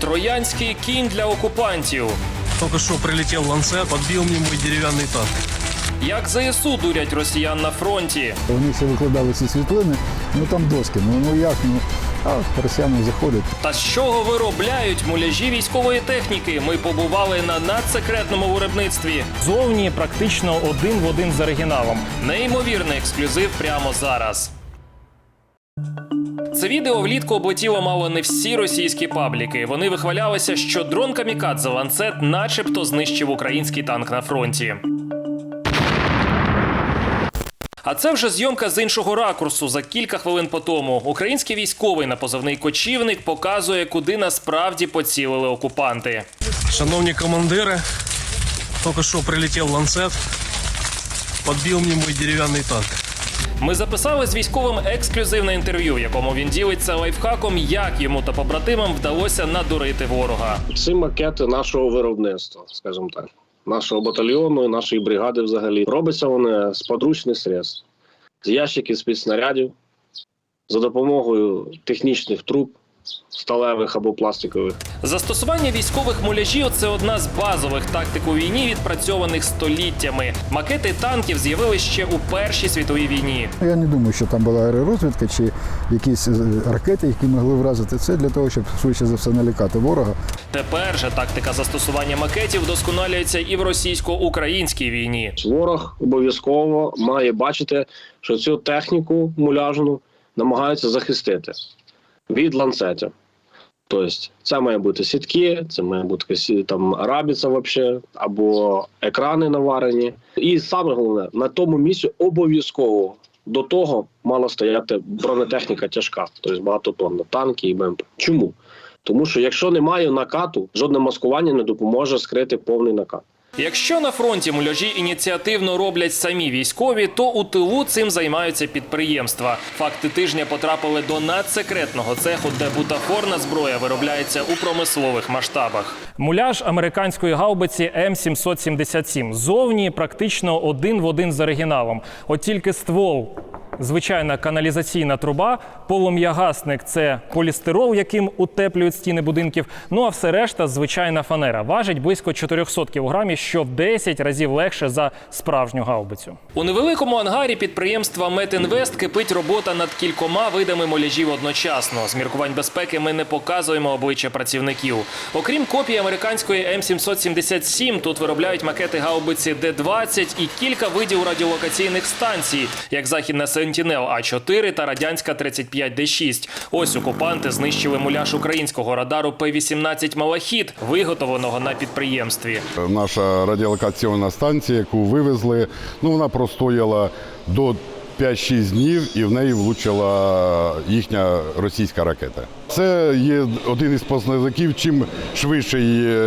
Троянський кінь для окупантів. Только что прилетел ланцет, подбил мне мой деревянный танк. Як ЗСУ дурять росіян на фронті. Вони всі викладали ці світлини, ну там доски, ну, ну як, ну, а росіяни заходять. Та з чого виробляють муляжі військової техніки? Ми побували на надсекретному виробництві. Зовні практично один в один з оригіналом. Неймовірний ексклюзив прямо зараз. Це відео влітку облетіло мало не всі російські пабліки. Вони вихвалялися, що дрон Камікадзе ланцет начебто знищив український танк на фронті. А це вже зйомка з іншого ракурсу. За кілька хвилин по тому український військовий на позивний кочівник показує, куди насправді поцілили окупанти. Шановні командири, только что прилетел ланцет, подбил мне мой деревянный танк. Ми записали з військовим ексклюзивне інтерв'ю, в якому він ділиться лайфхаком, як йому та побратимам вдалося надурити ворога. Ці макети нашого виробництва, скажімо так, нашого батальйону нашої бригади взагалі. Робиться вони з подручних средств, з ящиків з-під снарядів, за допомогою технічних труб, сталевих або пластикових. Застосування військових муляжів це одна з базових тактик у війні, відпрацьованих століттями. Макети танків з'явились ще у Першій світовій війні. Я не думаю, що там була аеророзвідка чи якісь е, ракети, які могли вразити. Це для того, щоб швидше за все налякати ворога. Тепер же тактика застосування макетів вдосконалюється і в російсько-українській війні. Ворог обов'язково має бачити, що цю техніку муляжну намагаються захистити від ланцетів. Тобто, це має бути сітки, це має бути якась, там рабіця вообще, або екрани наварені. І саме головне, на тому місці обов'язково до того мала стояти бронетехніка тяжка, тобто багатотонна, танки і БМП. Чому? Тому що якщо немає накату, жодне маскування не допоможе скрити повний накат. Якщо на фронті муляжі ініціативно роблять самі військові, то у тилу цим займаються підприємства. Факти тижня потрапили до надсекретного цеху, де бутафорна зброя виробляється у промислових масштабах. Муляж американської гаубиці М777. Зовні практично один в один з оригіналом. От тільки ствол. Звичайна каналізаційна труба, полум'ягасник це полістирол, яким утеплюють стіни будинків. Ну а все решта звичайна фанера. Важить близько 400 кілограмів, що в 10 разів легше за справжню гаубицю. У невеликому ангарі підприємства Метінвест кипить робота над кількома видами муляжів одночасно. З міркувань безпеки ми не показуємо обличчя працівників. Окрім копії американської М777, тут виробляють макети гаубиці Д-20 і кілька видів радіолокаційних станцій, як західна Сентінел А4 та радянська 35Д6. Ось окупанти знищили муляж українського радару П-18 Малахіт, виготовленого на підприємстві. Наша радіолокаційна станція, яку вивезли, ну вона простояла до 5-6 днів і в неї влучила їхня російська ракета. Це є один із показників. Чим швидше її е,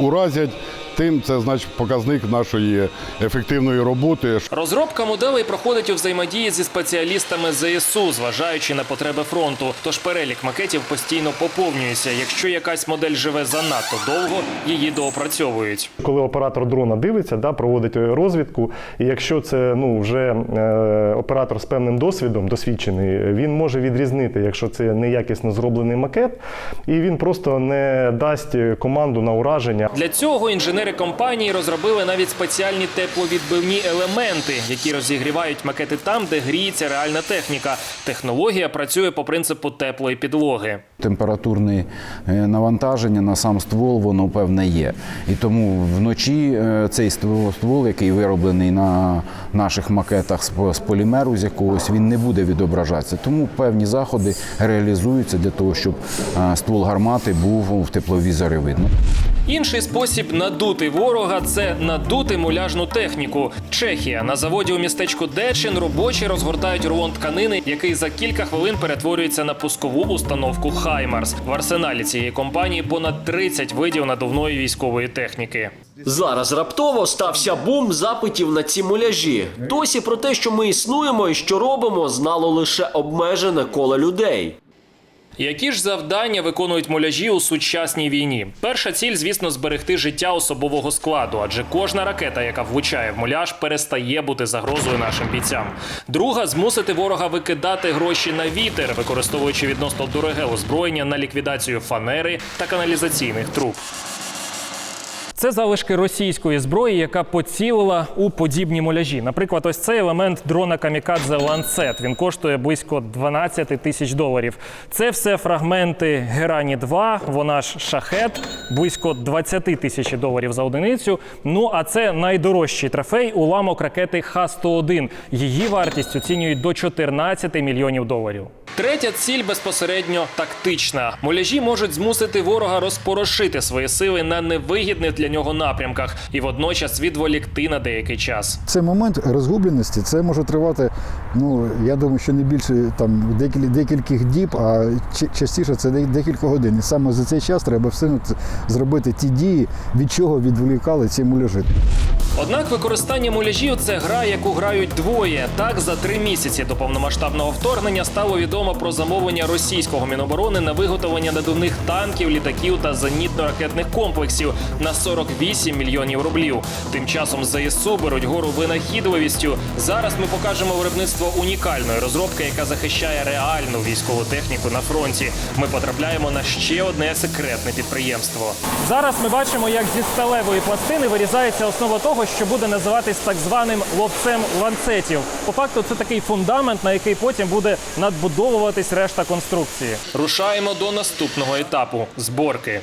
уразять, тим це значить показник нашої ефективної роботи. Розробка моделей проходить у взаємодії зі спеціалістами ЗСУ, зважаючи на потреби фронту. Тож перелік макетів постійно поповнюється. Якщо якась модель живе занадто довго, її доопрацьовують. Коли оператор дрона дивиться, да, проводить розвідку, і якщо це ну, вже е, оператор з певним досвідом, досвідчений, він може відрізнити, якщо це неякісно зроблений макет, і він просто не дасть команду на ураження. Для цього інженери компанії розробили навіть спеціальні тепловідбивні елементи, які розігрівають макети там, де гріється реальна техніка. Технологія працює по принципу теплої підлоги. Температурне е, навантаження на сам ствол, воно певне є. І тому вночі е, цей ствол, який вироблений на наших макетах з з полімеру з якогось, він не буде відображатися. Тому певні заходи реалізуються для того, щоб е, ствол гармати був в тепловізорі видно. Інший спосіб надути ворога це надути муляжну техніку. Чехія на заводі у містечку Дечин робочі розгортають рулон тканини, який за кілька хвилин перетворюється на пускову установку Хаймарс. В арсеналі цієї компанії понад 30 видів надувної військової техніки. Зараз раптово стався бум запитів на ці муляжі. Досі про те, що ми існуємо і що робимо, знало лише обмежене коло людей. Які ж завдання виконують муляжі у сучасній війні? Перша ціль, звісно, зберегти життя особового складу, адже кожна ракета, яка влучає в муляж, перестає бути загрозою нашим бійцям. Друга змусити ворога викидати гроші на вітер, використовуючи відносно дороге озброєння на ліквідацію фанери та каналізаційних труб. Це залишки російської зброї, яка поцілила у подібні муляжі. Наприклад, ось цей елемент дрона Камікадзе Ланцет. Він коштує близько 12 тисяч доларів. Це все фрагменти Герані 2 вона ж шахет, близько 20 тисяч доларів за одиницю. Ну а це найдорожчий трофей уламок ракети Х-101. Її вартість оцінюють до 14 мільйонів доларів. Третя ціль безпосередньо тактична. Муляжі можуть змусити ворога розпорошити свої сили на невигідних для нього напрямках і водночас відволікти на деякий час. Цей момент розгубленості це може тривати. Ну я думаю, що не більше там декіль, декількох діб, а частіше це декілька годин. І саме за цей час треба встигнути зробити ті дії, від чого відволікали ці муляжі. Однак використання муляжів це гра, яку грають двоє. Так за три місяці до повномасштабного вторгнення стало відомо про замовлення російського міноборони на виготовлення надувних танків, літаків та зенітно-ракетних комплексів на 48 мільйонів рублів. Тим часом ЗСУ беруть гору винахідливістю. Зараз ми покажемо виробництво унікальної розробки, яка захищає реальну військову техніку на фронті. Ми потрапляємо на ще одне секретне підприємство. Зараз ми бачимо, як зі сталевої пластини вирізається основа того, що буде називатись так званим лобцем ланцетів. По факту, це такий фундамент, на який потім буде надбудовуватись решта конструкції. Рушаємо до наступного етапу зборки.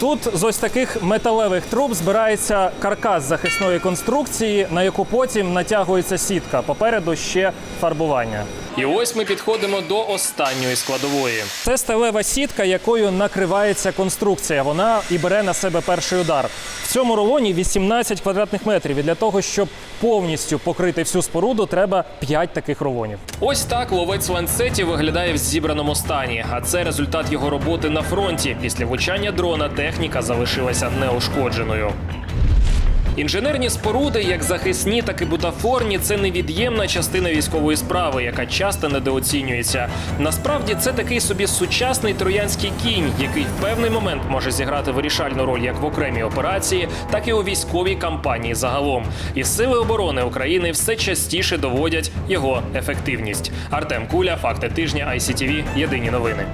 Тут з ось таких металевих труб збирається каркас захисної конструкції, на яку потім натягується сітка. Попереду ще фарбування. І ось ми підходимо до останньої складової. Це сталева сітка, якою накривається конструкція. Вона і бере на себе перший удар. В цьому рулоні 18 квадратних метрів. І для того, щоб повністю покрити всю споруду, треба 5 таких рулонів. Ось так ловець ланцеті виглядає в зібраному стані. А це результат його роботи на фронті. Після влучання дрона техніка залишилася неушкодженою. Інженерні споруди, як захисні, так і бутафорні, це невід'ємна частина військової справи, яка часто недооцінюється. Насправді це такий собі сучасний троянський кінь, який в певний момент може зіграти вирішальну роль як в окремій операції, так і у військовій кампанії загалом. І сили оборони України все частіше доводять його ефективність. Артем Куля, факти тижня ICTV, Єдині новини.